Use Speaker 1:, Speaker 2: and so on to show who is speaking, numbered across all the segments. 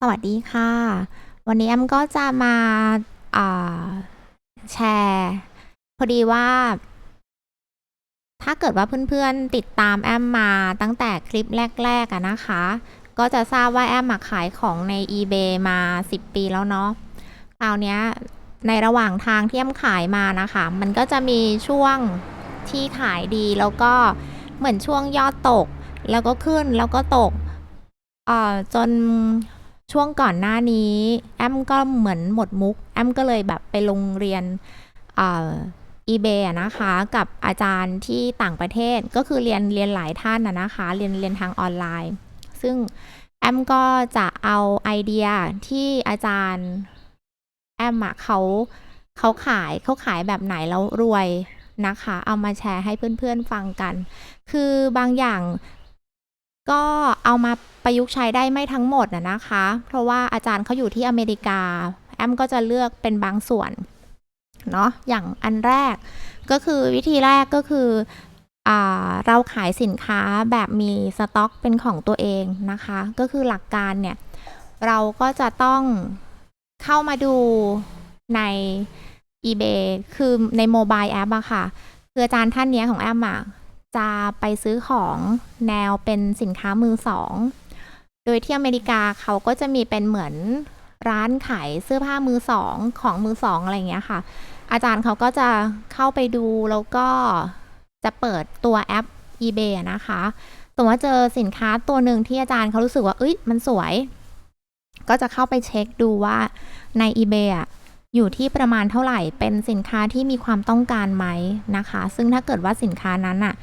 Speaker 1: สวัสดีค่ะ วันนี้แอมก็จะมาอ่าแชร์ พอดีว่า ถ้าเกิดว่าเพื่อนๆติดตามแอมมาตั้งแต่คลิปแรกๆอะนะคะ ก็จะทราบว่าแอมมาขายของใน eBay มา 10 ปีแล้วเนาะคราวนี้ในระหว่างทางที่แอมขายมานะคะ มันก็จะมีช่วงที่ขายดีแล้วก็เหมือนช่วงยอดตก แล้วก็ขึ้นแล้วก็ตกเอ่อจน ช่วงก่อนหน้านี้ แอมก็เหมือนหมดมุก แอมก็เลยแบบไปลงเรียนอ่อ eBay อะนะคะกับอาจารย์ที่ต่างประเทศก็คือเรียนเรียนหลายท่านนะนะคะ เรียนเรียนทางออนไลน์ ซึ่งแอมก็จะเอาไอเดียที่อาจารย์แอมอะเขาเขาขายเขาขายแบบไหนแล้วรวยนะคะ เอามาแชร์ให้เพื่อนๆฟังกัน คือบางอย่าง ก็เอามาประยุกต์ใช้ได้ไม่ทั้งหมดนะนะคะ เพราะว่าอาจารย์เขาอยู่ที่อเมริกา แอมก็จะเลือกเป็นบางส่วนเนาะอย่างอันแรกก็คือวิธีแรกก็คืออเราขายสินค้าแบบมีสต็อกเป็นของตัวเองนะคะ ก็คือหลักการเนี่ย เราก็จะต้องเข้ามาดูใน eBay คือในโมบายแอปอะค่ะ คืออาจารย์ท่านนี้ของแอมอะ จะไปซื้อของแนวเป็นสินค้ามือสอง โดยที่อเมริกาเขาก็จะมีเป็นเหมือนร้านขายเสื้อผ้ามือสองของมือสองอะไรเงี้ยค่ะ อาจารย์เขาก็จะเข้าไปดูแล้วก็จะเปิดตัวแอป eBay นะคะสมมติว่าเจอสินค้าตัวหนึ่งที่อาจารย์เขารู้สึกว่าเอ้ยมันสวย ก็จะเข้าไปเช็คดูว่าใน eBay อะอยู่ที่ประมาณเท่าไหร่เป็นสินค้าที่มีความต้องการไหมนะคะ ซึ่งถ้าเกิดว่าสินค้านั้นอะ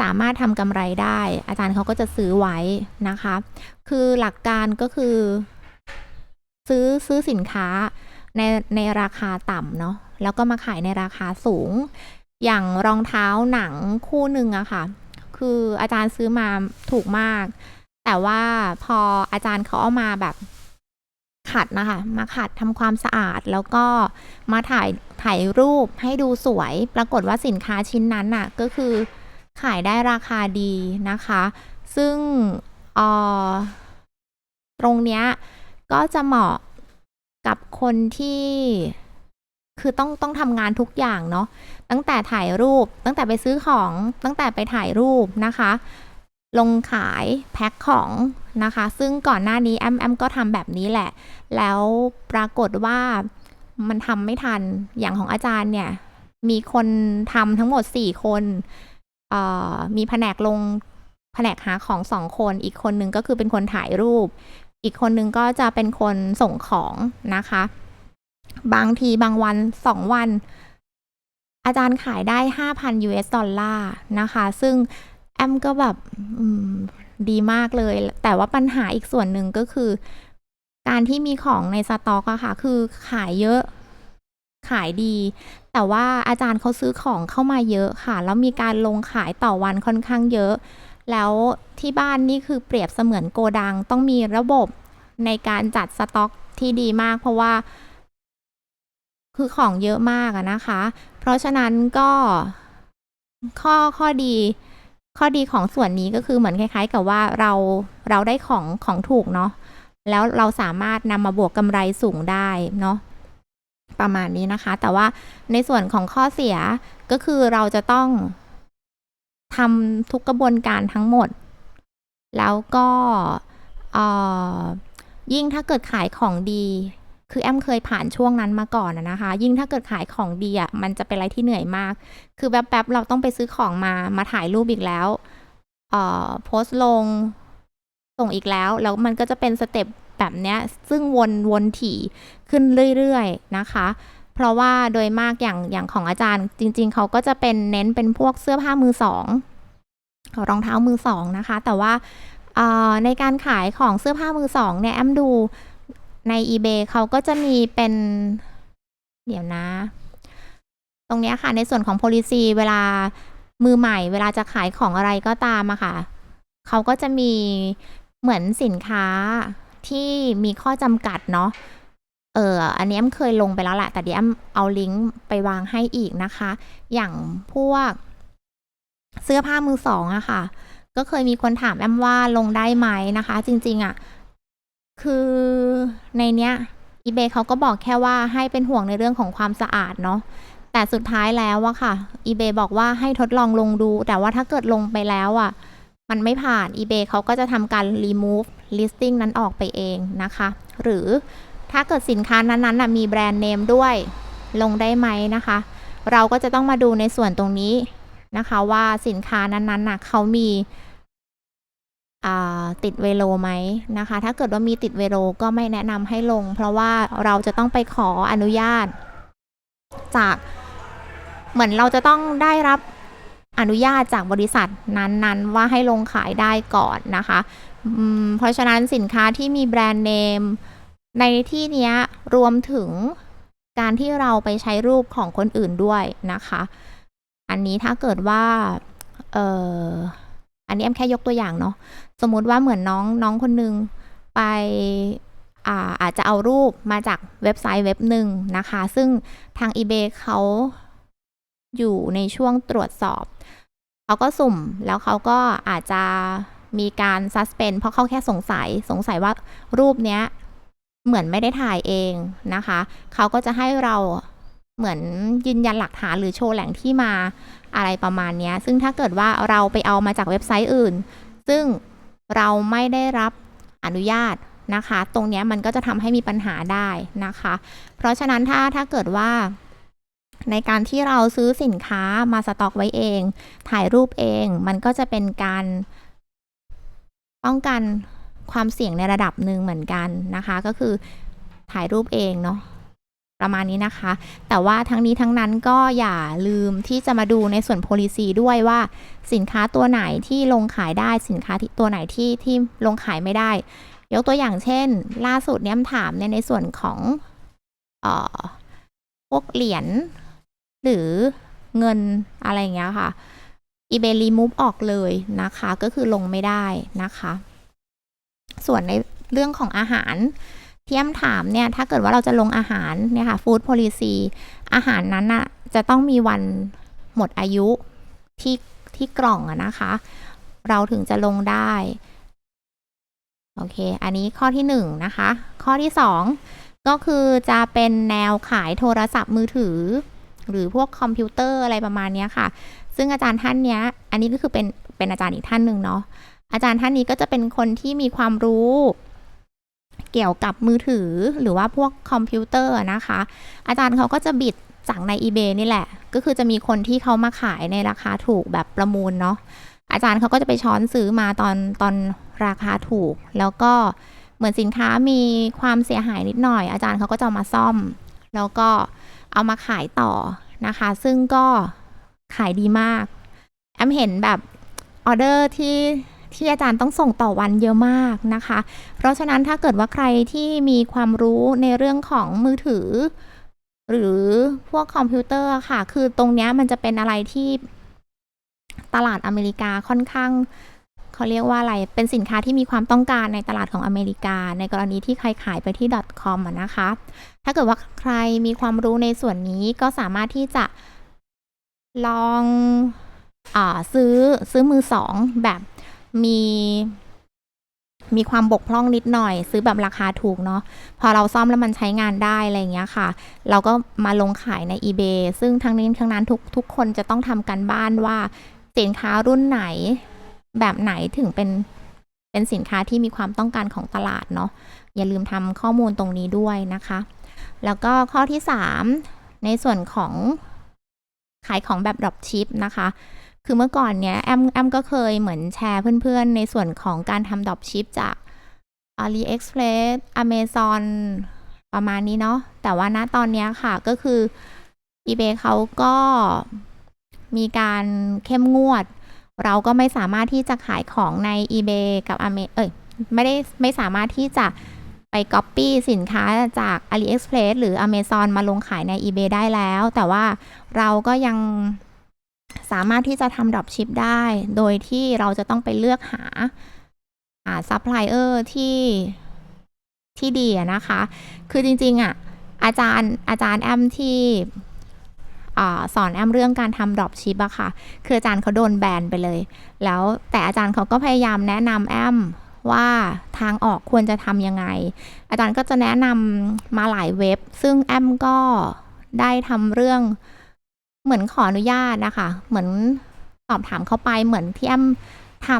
Speaker 1: สามารถทำกำไรได้ อาจารย์เขาก็จะซื้อไว้นะคะ คือหลักการก็คือ ซื้อซื้อสินค้าในในราคาต่ำเนาะแล้วก็มาขายในราคาสูง อย่างรองเท้าหนังคู่หนึ่งอะค่ะ คืออาจารย์ซื้อมาถูกมาก แต่ว่าพออาจารย์เขาเอามาแบบขัดนะคะ มาขัดทำความสะอาดแล้วก็มาถ่ายถ่ายรูปให้ดูสวย ปรากฏว่าสินค้าชิ้นนั้นน่ะ ก็คือ ขายได้ราคาดีนะคะ ซึ่งเอ่อตรงเนี้ยก็จะเหมาะกับคนที่คือต้องต้องทำงานทุกอย่างเนาะตั้งแต่ถ่ายรูปตั้งแต่ไปซื้อของตั้งแต่ไปถ่ายรูปนะคะ ลงขายแพ็คของนะคะ ซึ่งก่อนหน้านี้แอมแอมก็ทำแบบนี้แหละ แล้วปรากฏว่ามันทำไม่ทันอย่างของอาจารย์เนี่ย มีคนทำทั้งหมด 4 คน มีแผนกลงแผนกหาของสองคน อีกคนนึงก็คือเป็นคนถ่ายรูป อีกคนนึงก็จะเป็นคนส่งของนะคะ บางทีบางวันสองวัน อาจารย์ขายได้ 5,000 US ดอลลาร์นะคะ ซึ่งแอมก็แบบดีมากเลย แต่ว่าปัญหาอีกส่วนหนึ่งก็คือ การที่มีของในสต็อกอะค่ะ คือขายเยอะ ขายดี แต่ว่าอาจารย์เขาซื้อของเข้ามาเยอะค่ะ แล้วมีการลงขายต่อวันค่อนข้างเยอะ แล้วที่บ้านนี่คือเปรียบเสมือนโกดัง ต้องมีระบบในการจัดสต็อกที่ดีมาก เพราะว่า คือของเยอะมากนะคะ เพราะฉะนั้นก็ข้อข้อดีข้อดีของส่วนนี้ก็คือเหมือนคล้าย ๆ กับว่าเราเราได้ของของถูกเนาะแล้วเราสามารถนำมาบวกกำไรสูงได้เนาะ ประมาณนี้นะคะ แต่ว่าในส่วนของข้อเสียก็คือเราจะต้องทำทุกกระบวนการทั้งหมด แล้วก็ยิ่งถ้าเกิดขายของดี คือแอมเคยผ่านช่วงนั้นมาก่อนนะคะ ยิ่งถ้าเกิดขายของดีอะมันจะเป็นอะไรที่เหนื่อยมาก คือแป๊บๆเราต้องไปซื้อของมามาถ่ายรูปอีกแล้วโพสต์ลงส่งอีกแล้ว แล้วมันก็จะเป็นสเต็ป แบบเนี้ยซึ่งวนวนถี่ขึ้นเรื่อยๆนะคะ เพราะว่าโดยมากอย่างอย่างของอาจารย์ จริง ๆ เขาก็จะเป็นเน้นเป็นพวกเสื้อผ้ามือสองรองเท้ามือสองนะคะ แต่ว่าในการขายของเสื้อผ้ามือสองเนี่ยแอมดูใน eBay เขาก็จะมีเป็น เดี๋ยวนะ ตรงนี้ค่ะ ในส่วนของ policy เวลามือใหม่ เวลาจะขายของอะไรก็ตามอะค่ะ เขาก็จะมีเหมือนสินค้า ที่มีข้อจำกัดเนาะเอออันนี้แอมเคยลงไปแล้วแหละแต่เดี๋ยวแอมเอาลิงก์ไปวางให้อีกนะคะ อย่างพวก เสื้อผ้ามือสองอะค่ะ ก็เคยมีคนถามแอมว่าลงได้ไหมนะคะ จริง ๆอะคือในเนี้ย eBay เขาก็บอกแค่ว่าให้เป็นห่วงในเรื่องของความสะอาดเนาะแต่สุดท้ายแล้วอะค่ะ eBay บอกว่าให้ทดลองลงดู แต่ว่าถ้าเกิดลงไปแล้วอะ มันไม่ผ่าน eBay เขาก็จะทำการ remove listing นั้นออกไปเองนะคะ หรือถ้าเกิดสินค้านั้นๆนะมีแบรนด์เนมด้วยลงได้ไหมนะคะ เราก็จะต้องมาดูในส่วนตรงนี้นะคะว่าสินค้านั้นๆน่ะเขามีอ่าติดเวโลไหมนะคะ ถ้าเกิดว่ามีติดเวโลก็ไม่แนะนำให้ลง เพราะว่าเราจะต้องไปขออนุญาต จากเหมือนเราจะต้องได้รับ อนุญาตจากบริษัทนั้นๆ ว่าให้ลงขายได้ก่อนนะคะ เพราะฉะนั้นสินค้าที่มีแบรนด์เนมในที่นี้รวมถึงการที่เราไปใช้รูปของคนอื่นด้วยนะคะ อันนี้ถ้าเกิดว่าเอออันนี้แอมแค่ยกตัวอย่างเนาะสมมุติว่าเหมือนน้องน้องคนนึงไปอาอาจจะเอารูปมาจากเว็บไซต์เว็บหนึ่งนะคะ ซึ่งทาง eBay เขาอยู่ในช่วงตรวจสอบ เขาก็สุ่มแล้วเขาก็อาจจะมีการ suspend เพราะเขาแค่สงสัยสงสัยว่ารูปเนี้ยเหมือนไม่ได้ถ่ายเองนะคะ เขาก็จะให้เราเหมือนยืนยันหลักฐานหรือโชว์แหล่งที่มาอะไรประมาณนี้ ซึ่งถ้าเกิดว่าเราไปเอามาจากเว็บไซต์อื่น ซึ่งเราไม่ได้รับอนุญาตนะคะ ตรงนี้มันก็จะทำให้มีปัญหาได้นะคะ เพราะฉะนั้นถ้าถ้าเกิดว่า ในการที่เราซื้อสินค้ามาสต็อกไว้เอง ถ่ายรูปเอง มันก็จะเป็นการป้องกันความเสี่ยงในระดับหนึ่งเหมือนกันนะคะ ก็คือถ่ายรูปเองเนาะประมาณนี้นะคะ แต่ว่าทั้งนี้ทั้งนั้นก็อย่าลืมที่จะมาดูในส่วน policy ด้วยว่าสินค้าตัวไหนที่ลงขายได้สินค้าตัวไหนที่ที่ลงขายไม่ได้ ยกตัวอย่างเช่น ล่าสุดเนี่ยถามเนี่ยในส่วนของออพวกเหรียญ หรือเงินอะไรเงี้ยค่ะ eBay remove ออกเลยนะคะ ก็คือลงไม่ได้นะคะ ส่วนในเรื่องของอาหารที่แอมถามเนี่ย ถ้าเกิดว่าเราจะลงอาหารเนี่ยค่ะ food policy อาหารนั้นน่ะจะต้องมีวันหมดอายุที่ที่กล่องอะนะคะ เราถึงจะลงได้ โอเค อันนี้ข้อที่หนึ่งนะคะ ข้อที่สองก็คือจะเป็นแนวขายโทรศัพท์มือถือ หรือพวกคอมพิวเตอร์อะไรประมาณนี้ค่ะ ซึ่งอาจารย์ท่านเนี้ย อันนี้ก็คือเป็นเป็นอาจารย์อีกท่านหนึ่งเนาะอาจารย์ท่านนี้ก็จะเป็นคนที่มีความรู้ เกี่ยวกับมือถือหรือว่าพวกคอมพิวเตอร์นะคะ อาจารย์เขาก็จะบิดจากใน eBay นี่แหละ ก็คือจะมีคนที่เขามาขายในราคาถูกแบบประมูลเนาะอาจารย์เขาก็จะไปช้อนซื้อมาตอนตอนราคาถูก แล้วก็เหมือนสินค้ามีความเสียหายนิดหน่อย อาจารย์เขาก็จะมาซ่อม แล้วก็เเอามาขายต่อนะคะ ซึ่งก็ขายดีมาก แอมเห็นแบบออเดอร์ที่ที่อาจารย์ต้องส่งต่อวันเยอะมากนะคะ เพราะฉะนั้นถ้าเกิดว่าใครที่มีความรู้ในเรื่องของมือถือ หรือพวกคอมพิวเตอร์ค่ะ คือตรงนี้มันจะเป็นอะไรที่ตลาดอเมริกาค่อนข้าง เขาเรียกว่าอะไร เป็นสินค้าที่มีความต้องการในตลาดของอเมริกา ในกรณีที่ใครขายไปที่ .com อะนะคะ ถ้าเกิดว่าใครมีความรู้ในส่วนนี้ก็สามารถที่จะลองอซื้อซื้อมือสองแบบมีมีความบกพร่องนิดหน่อย ซื้อแบบราคาถูกเนาะพอเราซ่อมแล้วมันใช้งานได้อะไรอย่างเงี้ยค่ะ เราก็มาลงขายใน eBay ซึ่งทั้งนี้ทั้งนั้นทุกทุกคนจะต้องทำกันบ้านว่าสินค้ารุ่นไหน แบบไหนถึงเป็นเป็นสินค้าที่มีความต้องการของตลาดเนาะอย่าลืมทำข้อมูลตรงนี้ด้วยนะคะ แล้วก็ข้อที่ 3 ในส่วนของขายของแบบ drop ship นะคะ คือเมื่อก่อนเนี้ยแอมแอมก็เคยเหมือนแชร์เพื่อนๆ ในส่วนของการทำ drop ship จาก AliExpress Amazon ประมาณนี้เนาะแต่ว่าณตอนเนี้ยค่ะก็คือ eBay เขาก็มีการเข้มงวด เราก็ไม่สามารถที่จะขายของใน eBay กับ a m a เอ้ยไม่ได้ไม่สามารถที่จะไป Copy สินค้าจาก AliExpress หรือ Amazon มาลงขายใน eBay ได้แล้ว แต่ว่าเราก็ยังสามารถที่จะทำ drop ship ได้ โดยที่เราจะต้องไปเลือกหาหาซัพพลายเออร์ที่ที่ดีนะคะ คือจริงๆอะอาจารย์อาจารย์แอมที่ อสอนแอมเรื่องการทำ drop ship อะค่ะ คืออาจารย์เขาโดนแบนไปเลย แล้วแต่อาจารย์เขาก็พยายามแนะนำแอมว่าทางออกควรจะทำยังไง อาจารย์ก็จะแนะนำมาหลายเว็บ ซึ่งแอมก็ได้ทำเรื่องเหมือนขออนุญาตนะคะ เหมือนสอบถามเข้าไปเหมือนที่แอมท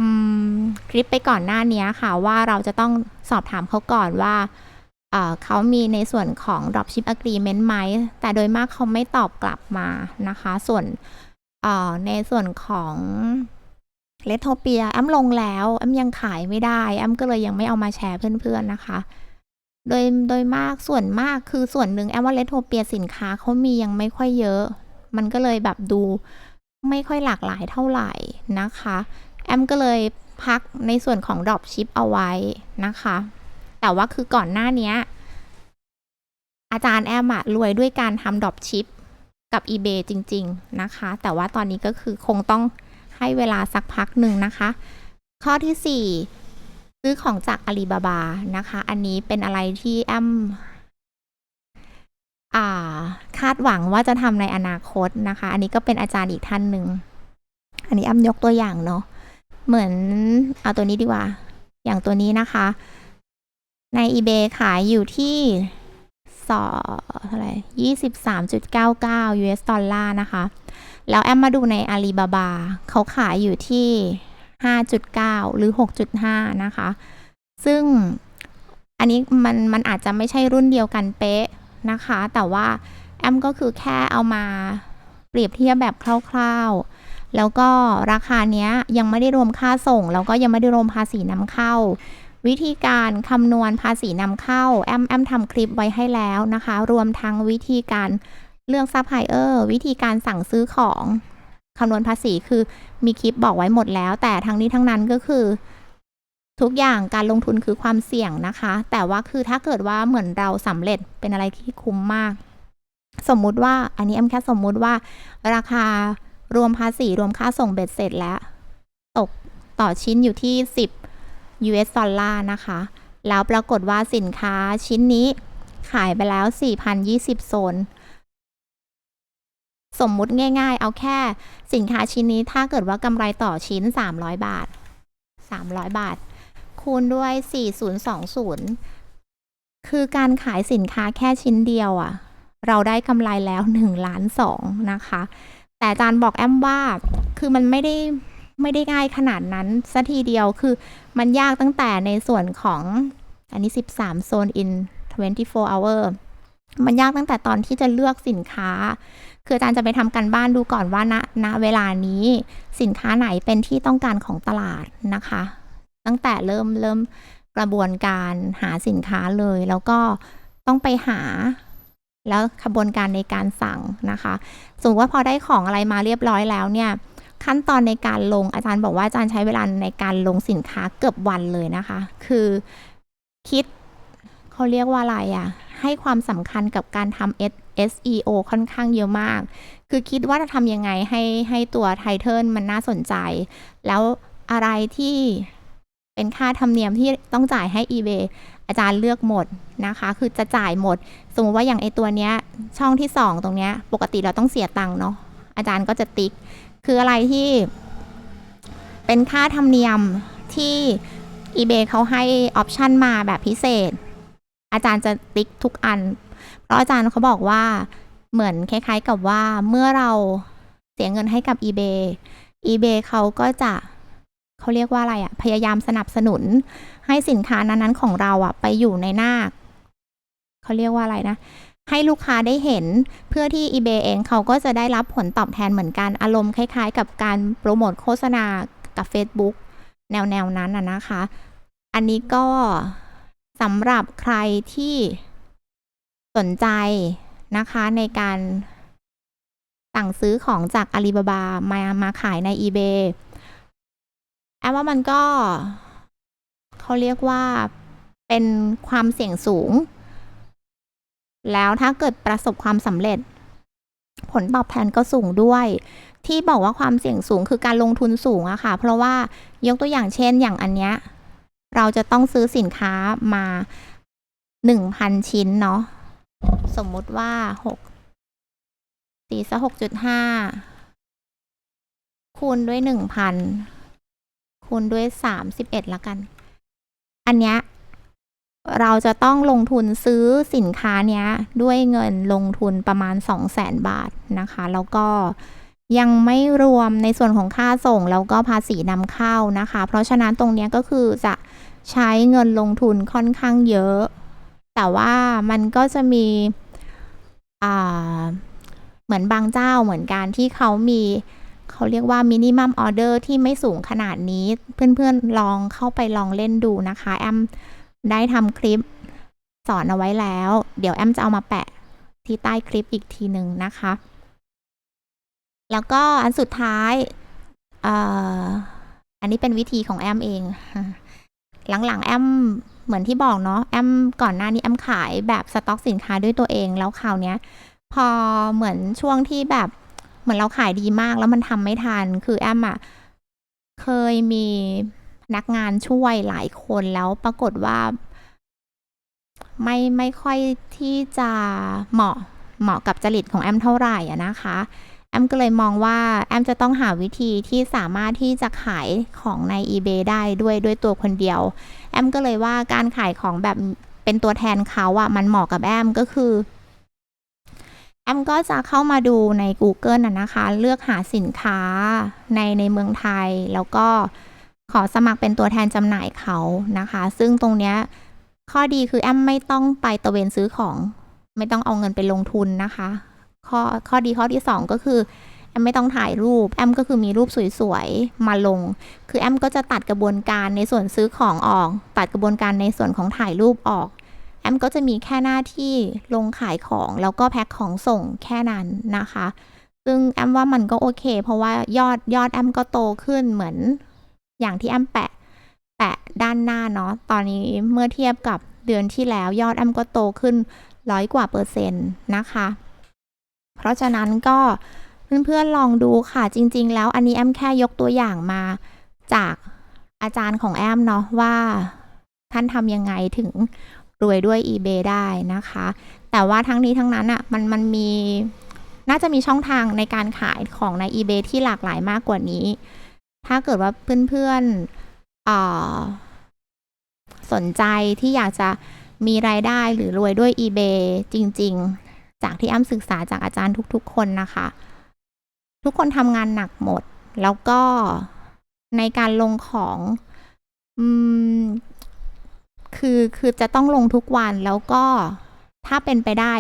Speaker 1: ำคลิปไปก่อนหน้านี้ค่ะ ว่าเราจะต้องสอบถามเขาก่อนว่า เขามีในส่วนของ dropship agreement ไหม แต่โดยมากเขาไม่ตอบกลับมานะคะ ส่วนในส่วนของเลทโทเปียแอมลงแล้วแอมยังขายไม่ได้แอมก็เลยยังไม่เอามาแชร์เพื่อนๆนะคะ โดยโดยมากส่วนมากคือส่วนหนึ่งแอมว่าเลทโทเปียสินค้าเขามียังไม่ค่อยเยอะ มันก็เลยแบบดูไม่ค่อยหลากหลายเท่าไหร่นะคะ แอมก็เลยพักในส่วนของ drop ship เอาไว้นะคะ แต่ว่าคือก่อนหน้าเนี้ยอาจารย์แอมอะรวยด้วยการทำ drop ship กับ eBay จริง ๆ นะคะ แต่ว่าตอนนี้ก็คือคงต้องให้เวลาสักพักหนึ่งนะคะ ข้อที่ 4 ซื้อของจากอาลีบาบานะคะ อันนี้เป็นอะไรที่แอมคาดหวังว่าจะทำในอนาคตนะคะ อันนี้ก็เป็นอาจารย์อีกท่านหนึ่ง อันนี้แอมยกตัวอย่างเนาะ เหมือนเอาตัวนี้ดีกว่า อย่างตัวนี้นะคะ ใน eBay ขายอยู่ที่สอเท่าไหร่ยี่สิบสามจุดเก้าเก้า US ดอลลาร์นะคะ แล้วแอมมาดูในอาลีบาบาเขาขายอยู่ที่ห้าจุดเก้าหรือหกจุดห้านะคะ ซึ่งอันนี้มันมันอาจจะไม่ใช่รุ่นเดียวกันเป๊ะนะคะ แต่ว่าแอมก็คือแค่เอามาเปรียบเทียบแบบคร่าวๆ แล้วก็ราคาเนี้ยยังไม่ได้รวมค่าส่ง แล้วก็ยังไม่ได้รวมภาษีนำเข้า วิธีการคำนวณภาษีนำเข้า แอมแอมทำคลิปไว้ให้แล้วนะคะ รวมทั้งวิธีการเลือกซัพพลายเออร์วิธีการสั่งซื้อของคำนวณภาษีคือมีคลิปบอกไว้หมดแล้ว แต่ทั้งนี้ทั้งนั้นก็คือ ทุกอย่างการลงทุนคือความเสี่ยงนะคะ แต่ว่าคือถ้าเกิดว่าเหมือนเราสำเร็จเป็นอะไรที่คุ้มมาก สมมุติว่าอันนี้แอมแค่สมมุติว่า ราคารวมภาษีรวมค่าส่งเบ็ดเสร็จแล้ว ตกต่อชิ้นอยู่ที่10 US ดอลลาร์นะคะ แล้วปรากฏว่าสินค้าชิ้นนี้ขายไปแล้ว 4,020 โซน สมมุติง่าย ๆ เอาแค่สินค้าชิ้นนี้ถ้าเกิดว่ากำไรต่อชิ้น 300 บาท 300 บาท คูณด้วย 4020 คือการขายสินค้าแค่ชิ้นเดียวอะ่ะ เราได้กำไรแล้ว1ล้าน2นะคะ แต่อาจารย์บอกแอมว่า คือมันไม่ได้ ไม่ได้ง่ายขนาดนั้นสัทีเดียวคือมันยากตั้งแต่ในส่วนของอันนี้ 13 โซน in 24 hour มันยากตั้งแต่ตอนที่จะเลือกสินค้า คืออาจารย์จะไปทำกันบ้านดูก่อนว่าณณเวลานี้สินค้าไหนเป็นที่ต้องการของตลาดนะคะ ตั้งแต่เริ่มเริ่มกระบวนการหาสินค้าเลย แล้วก็ต้องไปหา แล้วขบวนการในการสั่งนะคะ สมมติว่าพอได้ของอะไรมาเรียบร้อยแล้วเนี่ย ขั้นตอนในการลงอาจารย์บอกว่าอาจารย์ใช้เวลาในการลงสินค้าเกือบวันเลยนะคะ คือคิดเขาเรียกว่าอะไรอะ่ะ ให้ความสำคัญกับการทำ SEO ค่อนข้างเยอะมาก คือคิดว่าจะทำยังไงให้ให้ตัวไทเทิลมันน่าสนใจ แล้วอะไรที่เป็นค่าธรรมเนียมที่ต้องจ่ายให้ eBay อาจารย์เลือกหมดนะคะ คือจะจ่ายหมด สมมติว่าอย่างไอตัวเนี้ยช่องที่สองตรงเนี้ย ปกติเราต้องเสียตังค์เนาะอาจารย์ก็จะติ๊ก คืออะไรที่เป็นค่าธรรมเนียมที่ eBay เขาให้ออปชันมาแบบพิเศษ อาจารย์จะติ๊กทุกอัน เพราะอาจารย์เขาบอกว่าเหมือนคล้ายๆกับว่าเมื่อเราเสียเงินให้กับ eBay eBay เขาก็จะเขาเรียกว่าอะไรอะพยายามสนับสนุนให้สินค้านั้นๆของเราอะไปอยู่ในหน้าเขาเรียกว่าอะไรนะ ให้ลูกค้าได้เห็น เพื่อที่ eBay เองเขาก็จะได้รับผลตอบแทนเหมือนกันอารมณ์คล้ายๆ กับการโปรโมทโฆษณากับ Facebook แนวๆนั้นนะคะ อันนี้ก็สำหรับใครที่สนใจนะคะในการสั่งซื้อของจากอาลีบาบามามาขายใน eBay แอมว่ามันก็เขาเรียกว่าเป็นความเสี่ยงสูง แล้วถ้าเกิดประสบความสำเร็จ ผลตอบแทนก็สูงด้วย ที่บอกว่าความเสี่ยงสูงคือการลงทุนสูงอะค่ะ เพราะว่ายกตัวอย่างเช่นอย่างอันเนี้ยเราจะต้องซื้อสินค้ามาหนึ่งพันชิ้นเนาะสมมุติว่าหกตีซะหกจุดห้าคูณด้วยหนึ่งพันคูณด้วยสามสิบเอ็ดละกัน อันเนี้ย เราจะต้องลงทุนซื้อสินค้านี้ด้วยเงินลงทุนประมาณ 2 0 0แสนบาทนะคะ แล้วก็ยังไม่รวมในส่วนของค่าส่งแล้วก็ภาษีนำเข้านะคะ เพราะฉะนั้นตรงนี้ก็คือจะใช้เงินลงทุนค่อนข้างเยอะ แต่ว่ามันก็จะมีเหมือนบางเจ้าเหมือนกันที่เขามีเขาเรียกว่ามินิมัมออเดอร์ที่ไม่สูงขนาดนี้ เพื่อนๆลองเข้าไปลองเล่นดูนะคะ แอม ได้ทำคลิปสอนเอาไว้แล้ว เดี๋ยวแอมจะเอามาแปะที่ใต้คลิปอีกทีหนึ่งนะคะ แล้วก็อันสุดท้ายออันนี้เป็นวิธีของแอมเอง หลังๆ แอมเหมือนที่บอกเนาะแอมก่อนหน้านี้แอมขายแบบสต็อกสินค้าด้วยตัวเองแล้วคราวเนี้ย พอเหมือนช่วงที่แบบเหมือนเราขายดีมากแล้วมันทำไม่ทัน คือแอมอะเคยมี นักงานช่วยหลายคนแล้วปรากฏว่า ไม่ไม่ค่อยที่จะเหมาะเหมาะกับจริตของแอมเท่าไหร่อะนะคะ แอมก็เลยมองว่าแอมจะต้องหาวิธีที่สามารถที่จะขายของใน eBay ได้ด้วยด้วยตัวคนเดียว แอมก็เลยว่าการขายของแบบเป็นตัวแทนเขาอะมันเหมาะกับแอมก็คือแอมก็จะเข้ามาดูใน Google นะนะคะ เลือกหาสินค้าในในเมืองไทยแล้วก็ ขอสมัครเป็นตัวแทนจำหน่ายเขานะคะ ซึ่งตรงเนี้ยข้อดีคือแอมไม่ต้องไปตะเวนซื้อของ ไม่ต้องเอาเงินไปลงทุนนะคะ ข้อข้อดีข้อที่สองก็คือแอมไม่ต้องถ่ายรูป แอมก็คือมีรูปสวยๆ มาลง คือแอมก็จะตัดกระบวนการในส่วนซื้อของออก ตัดกระบวนการในส่วนของถ่ายรูปออก แอมก็จะมีแค่หน้าที่ลงขายของ แล้วก็แพ็คของส่งแค่นั้นนะคะ ซึ่งแอมว่ามันก็โอเค เพราะว่ายอดยอดแอมก็โตขึ้นเหมือน อย่างที่แอมแปะแปะด้านหน้าเนาะตอนนี้เมื่อเทียบกับเดือนที่แล้วยอดแอมก็โตขึ้นร้อยกว่าเปอร์เซ็นต์นะคะ เพราะฉะนั้นก็เพื่อนๆลองดูค่ะจริง ๆ แล้วอันนี้แอมแค่ยกตัวอย่างมาจากอาจารย์ของแอมเนาะว่าท่านทำยังไงถึงรวยด้วย eBay ได้นะคะ แต่ว่าทั้งนี้ทั้งนั้นอะ่ะมันมันมีน่าจะมีช่องทางในการขายของใน eBay ที่หลากหลายมากกว่านี้ ถ้าเกิดว่าเพื่อนๆสนใจที่อยากจะมีรายได้หรือรวยด้วย eBay จริง ๆ จากที่อ้ำศึกษาจากอาจารย์ทุกๆ คนนะคะ ทุกคนทำงานหนักหมด แล้วก็ในการลงของอืมคือคือจะต้องลงทุกวันแล้วก็ถ้าเป็นไปได้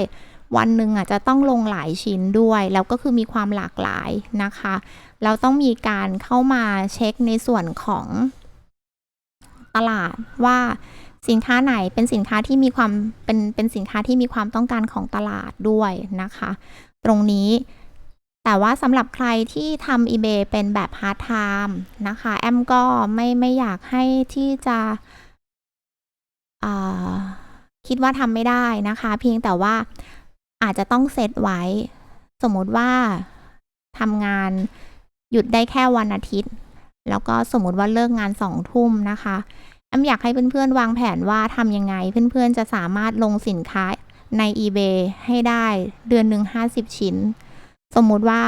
Speaker 1: วันหนึ่งอะจะต้องลงหลายชิ้นด้วย แล้วก็คือมีความหลากหลายนะคะ เราต้องมีการเข้ามาเช็คในส่วนของตลาดว่าสินค้าไหนเป็นสินค้าที่มีความเป็นเป็นสินค้าที่มีความต้องการของตลาดด้วยนะคะ ตรงนี้แต่ว่าสำหรับใครที่ทำ eBay เป็นแบบพาร์ทไทม์นะคะ แอมก็ไม่ไม่อยากให้ที่จะคิดว่าทำไม่ได้นะคะ เพียงแต่ว่าอาจจะต้องเซตไว้ สมมติว่าทำงาน หยุดได้แค่วันอาทิตย์ แล้วก็สมมติว่าเลิกงานสองทุ่มนะคะแอมอยากให้เพื่อนๆ วางแผนว่าทำยังไง เพื่อนๆ จะสามารถลงสินค้าใน eBay ให้ได้เดือนหนึ่งห้าสิบชิ้น สมมุติว่า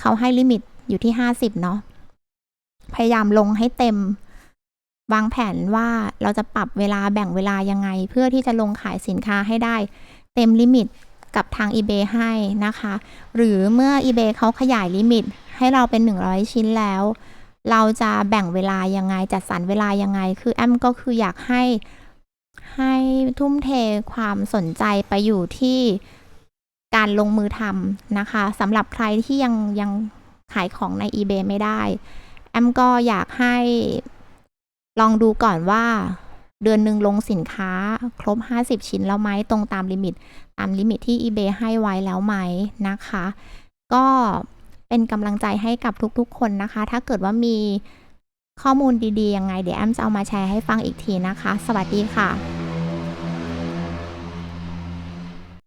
Speaker 1: เขาให้ลิมิตอยู่ที่ห้าสิบเนาะพยายามลงให้เต็ม วางแผนว่าเราจะปรับเวลาแบ่งเวลายังไง เพื่อที่จะลงขายสินค้าให้ได้ เต็มลิมิตกับทาง eBay ให้นะคะ หรือเมื่อ eBay เขาขยายลิมิต ให้เราเป็น 100 ชิ้นแล้ว เราจะแบ่งเวลายังไงจัดสรรเวลายังไง คือแอมก็คืออยากให้ให้ทุ่มเทความสนใจไปอยู่ที่การลงมือทำนะคะสำหรับใครที่ยังยังขายของใน eBay ไม่ได้ แอมก็อยากให้ลองดูก่อนว่าเดือนหนึ่งลงสินค้าครบ 50 ชิ้นแล้วไหมตรงตามลิมิต ตามลิมิตที่ eBay ให้ไว้แล้วไหมนะคะ ก็ เป็นกำลังใจให้กับทุกๆ คนนะคะ ถ้าเกิดว่ามีข้อมูลดีๆยังไง เดี๋ยวแอมจะเอามาแชร์ให้ฟังอีกทีนะคะ สวัสดีค่ะ